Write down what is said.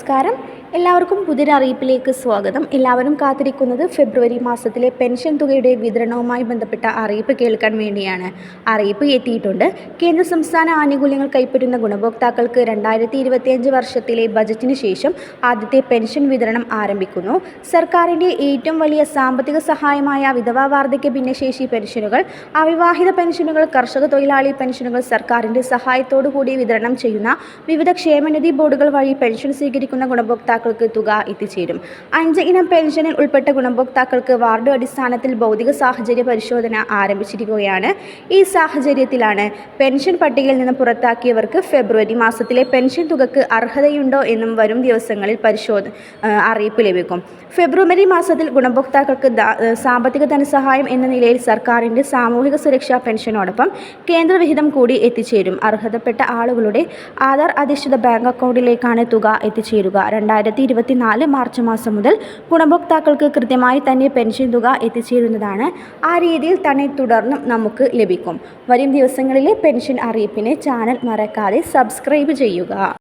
നമസ്കാരം എല്ലാവർക്കും പുതിയൊരറിയിപ്പിലേക്ക് സ്വാഗതം. എല്ലാവരും കാത്തിരിക്കുന്നത് ഫെബ്രുവരി മാസത്തിലെ പെൻഷൻ തുകയുടെ വിതരണവുമായി ബന്ധപ്പെട്ട അറിയിപ്പ് കേൾക്കാൻ വേണ്ടിയാണ്. അറിയിപ്പ് എത്തിയിട്ടുണ്ട്. കേന്ദ്ര സംസ്ഥാന ആനുകൂല്യങ്ങൾ കൈപ്പറ്റുന്ന ഗുണഭോക്താക്കൾക്ക് രണ്ടായിരത്തി വർഷത്തിലെ ബജറ്റിന് ശേഷം ആദ്യത്തെ പെൻഷൻ വിതരണം ആരംഭിക്കുന്നു. സർക്കാരിന്റെ ഏറ്റവും വലിയ സാമ്പത്തിക സഹായമായ വിധവാ വാർദ്ധക്യ ഭിന്നശേഷി പെൻഷനുകൾ അവിവാഹിത പെൻഷനുകൾ കർഷക തൊഴിലാളി പെൻഷനുകൾ സർക്കാരിന്റെ സഹായത്തോടു കൂടി വിതരണം ചെയ്യുന്ന വിവിധ ക്ഷേമനിധി ബോർഡുകൾ വഴി പെൻഷൻ സ്വീകരിക്കുന്ന ഗുണഭോക്താക്കൾക്ക് തുക എത്തിച്ചേരും. അഞ്ച് ഇനം പെൻഷനിൽ ഉൾപ്പെട്ട ഗുണഭോക്താക്കൾക്ക് വാർഡ് അടിസ്ഥാനത്തിൽ ഭൗതിക സാഹചര്യ പരിശോധന ആരംഭിച്ചിരിക്കുകയാണ്. ഈ സാഹചര്യത്തിലാണ് പെൻഷൻ പട്ടികയിൽ നിന്ന് പുറത്താക്കിയവർക്ക് ഫെബ്രുവരി മാസത്തിലെ പെൻഷൻ തുകക്ക് അർഹതയുണ്ടോ എന്നും വരും ദിവസങ്ങളിൽ പരിശോധ അറിയിപ്പ് ലഭിക്കും. ഫെബ്രുവരി മാസത്തിൽ ഗുണഭോക്താക്കൾക്ക് സാമ്പത്തിക ധനസഹായം എന്ന നിലയിൽ സർക്കാരിന്റെ സാമൂഹിക സുരക്ഷാ പെൻഷനോടൊപ്പം കേന്ദ്രവിഹിതം കൂടി എത്തിച്ചേരും. അർഹതപ്പെട്ട ആളുകളുടെ ആധാർ അധിഷ്ഠിത ബാങ്ക് അക്കൗണ്ടിലേക്കാണ് തുക എത്തിച്ചേരുക. രണ്ടായിരത്തി ഇരുപത്തിനാല് മാർച്ച് മാസം മുതൽ ഗുണഭോക്താക്കൾക്ക് കൃത്യമായി തന്നെ പെൻഷൻ തുക എത്തിച്ചേരുന്നതാണ്. ആ രീതിയിൽ തന്നെ തുടർന്നും നമുക്ക് ലഭിക്കും. വരും ദിവസങ്ങളിലെ പെൻഷൻ അറിയിപ്പിന് ചാനൽ മറക്കാതെ സബ്സ്ക്രൈബ് ചെയ്യുക.